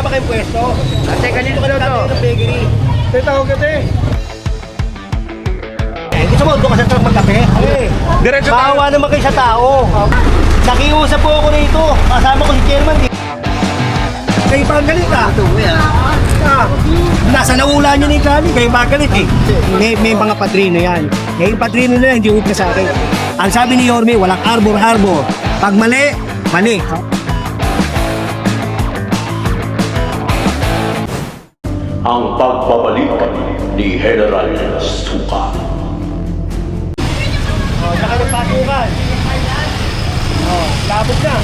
Wala ba kayong pwesto? Ate, kanino ka daw to? Dati ng bakery. Tay, tawag ka, te. Eh, gusto mo, doon ka sa truck magkape? Eh, Diretso tayo. Bawa naman kayo sa tao. Nakiusap po ako rito. Kasama ko si chairman. eh. Kayo pa ang galit ah. Ah, nasa naula niya ni Kali, kayo ba galit eh? May, may mga padrino yan. Ngayon padrino na yan, hindi upna sa akin. Ang sabi ni Yorme, walang arbor-arbor. Pag mali, mali. Ang pagbabalik ni General Suka. Oh, saka ng pasukan. Oh, labog na.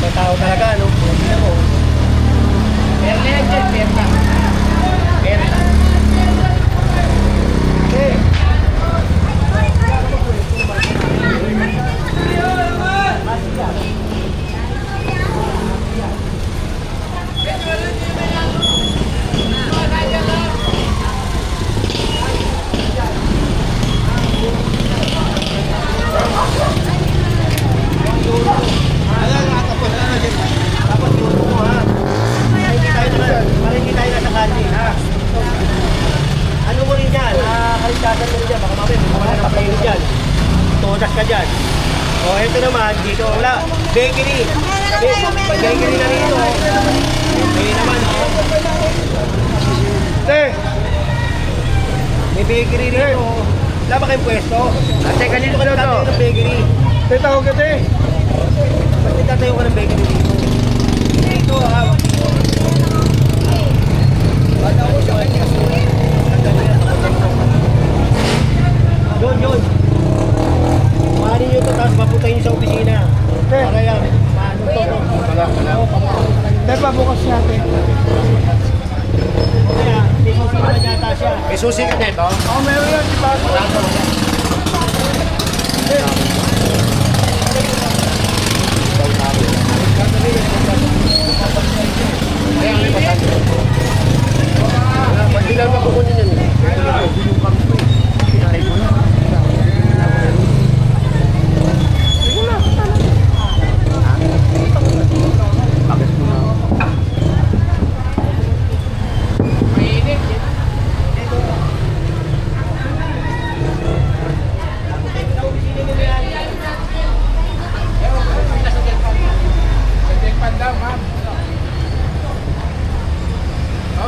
May tao talaga, no? Tingnan mo. Perla yan dyan, perla. Perla. Eh. Tapos yung mo, ha? Para hindi tayo na, para hindi tayo nasa kanti, ha? Ano mo rin yan? Ah, kalikasan mo rin yan. Baka mamaya, may mga ng player dyan. Todas ka dyan. O, oh, ito naman, dito, wala. Bakery. Ba- bakery na rito. May naman, oh. Te, May bakery rito. Wala ba kayong pwesto? ate, kanino ka daw to? Ng bakery. Tay, tawag ka, te. Ba't nagtatayo ka ng bakery dito? Dito, ha? Yun, yun. Kuhanin nyo ito, tapos papuntahin nyo sa opisina. Para yan, paano to? Wala, wala. Tay, pabukas siya, te. Kaya, may susi naman yata siya. May susi ka nito? Oo, meron yan, di ba? Wala, wala. Hindi lang makukunin yan.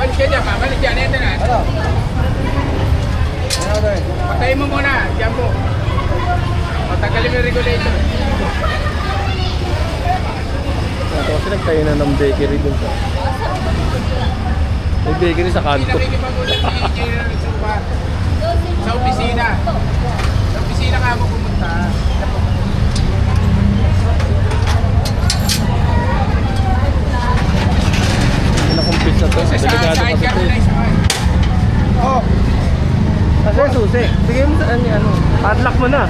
Balik ka dyan, babalik dyan. Ito na. Patayin mo muna. Diyan mo. Matagalin mo yung regulator. Ito kasi nagtayo na ng bakery dun sa... May bakery sa kanto. Sa opisina. Sa opisina ka ako pumunta. Pinakumpis na to. Delikado kasi ka to. muna eh. isa. Oh. Kasi susi. Sige mo sa ano, ano. Padlock mo na.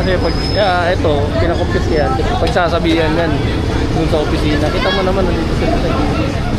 Kasi pag, ah, ito, pinakumpis yan. Pagsasabihan yan dun sa opisina. Kita mo naman, nandito sila sa.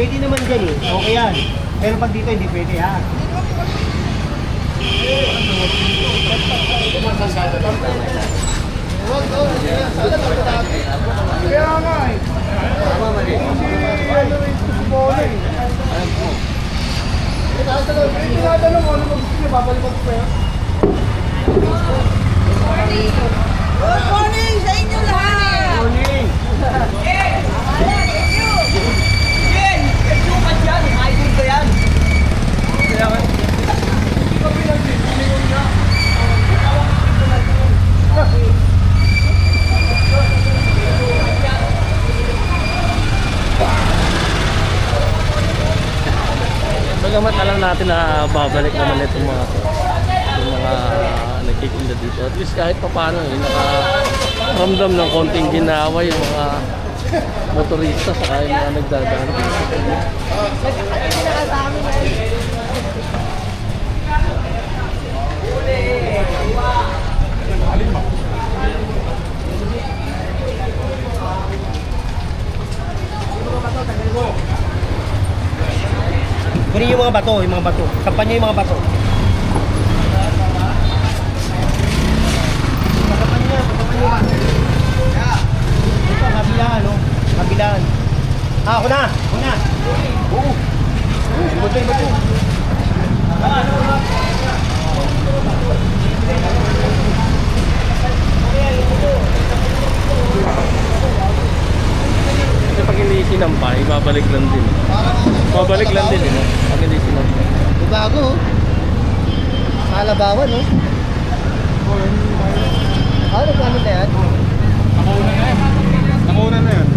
Pwede naman eh. Okay yan. Pero pag dito, hindi pwede ha. Kaya nga eh. Ano mo eh. Tinatanong mo, ano ba gusto niya? Babalik ako pa yan? Good morning sa inyo lahat! Morning! Jen! Kasyukat yan! Idol ko yan! Bagamat alam natin na babalik naman itong mga to. Yung mga nagtitinda dito. At least kahit pa paano, eh, nakaramdam ng konting ginawa yung mga motorista sa yung mga nagdadaan. Kunin yung mga bato, yung mga bato. Sampan niyo yung mga bato. Sampan niyo. Ito, kabilaan, no? Kabilaan. Ah, ako na! Ako na! Oo! Oo, bato, bato. Kasi pag hindi ibabalik lang din. Babalik lang din, eh, no? Pag hindi sinampa. Bago, oh. Kalabawan, no? Ah, nagkamit na yan? Nakauna na yan. Nakauna na yan.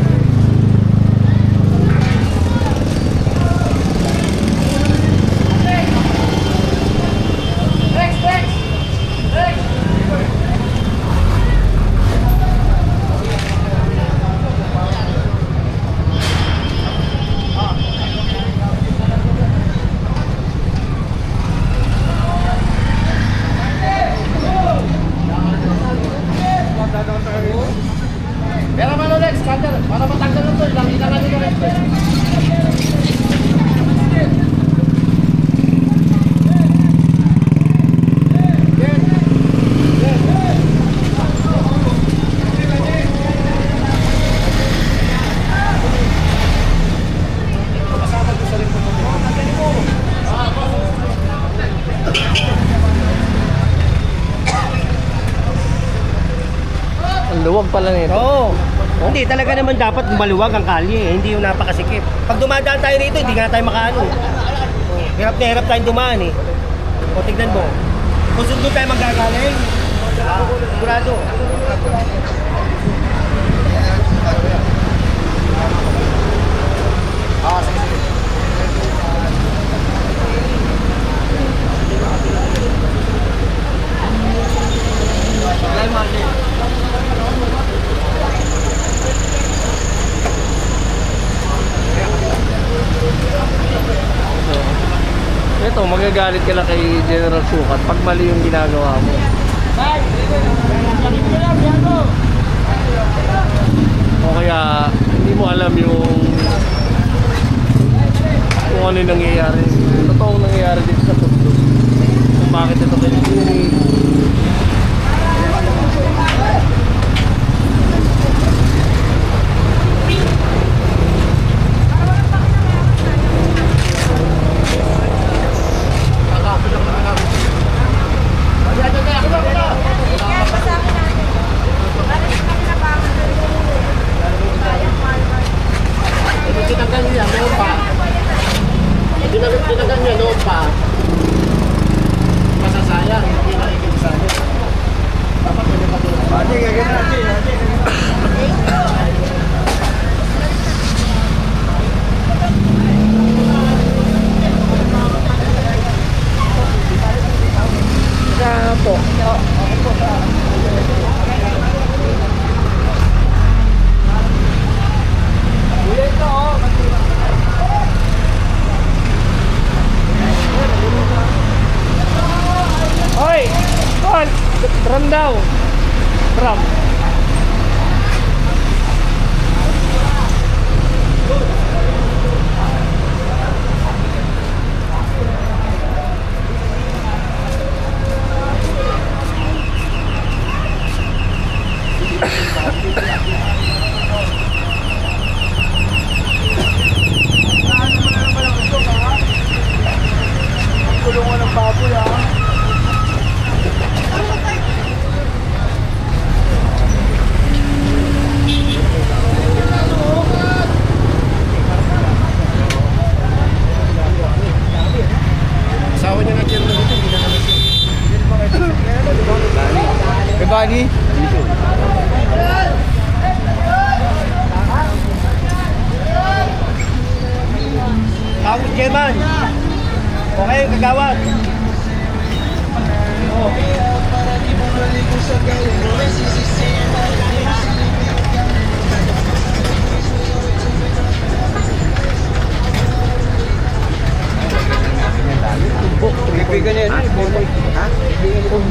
Luwag pala nito. Oo. Hindi, talaga naman dapat maluwag ang kalye. eh. Hindi yung napakasikip. Pag dumadaan tayo rito, hindi nga tayo makaano. Hirap na hirap tayong dumaan eh. O, tignan mo. Kung sundo tayo magagaling, ah, sigurado. So, ito, magagalit ka lang kay General Sukat pag mali yung ginagawa mo. O kaya, hindi mo alam yung kung ano yung nangyayari. Totoong nangyayari dito sa. Kung bakit ito kay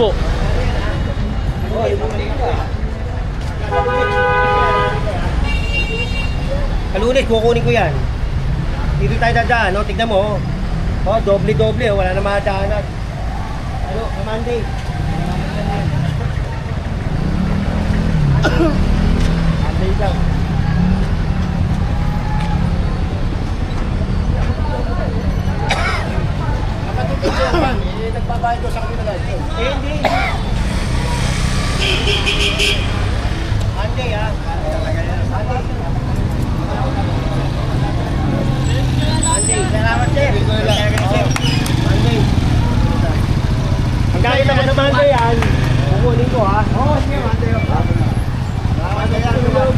Ugbo. Kalunis, kukunin ko yan. Dito tayo dadaan, no? Tignan mo. oh. Oh, doble-doble, oh. wala na madaanan. Ano, Monday. Monday lang. Nakatutog siya pa. Eh, nagbabayad ko sa kanila. Eh, hindi. Monday, ah. Monday, salamat, sir. Monday. Pagkain naman ng Monday yan, kukunin ko, ha? Oo, sige, Monday. Monday yan, naman.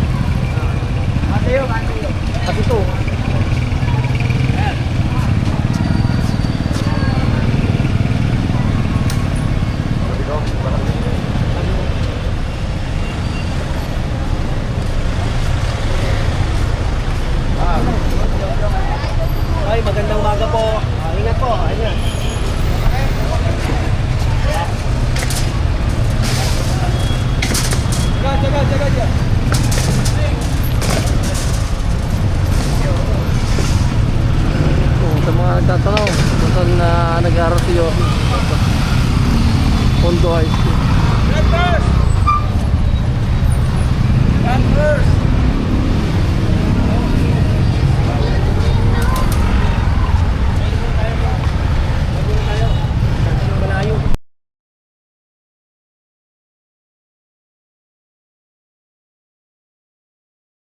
Monday, Monday. Kasi ito. Ay, magandang umaga po. Ah, ingat po. Ayan. Kung sa mga nagtatanong, kung saan na nag-aaral si Yosi. Pondo High School. Red first!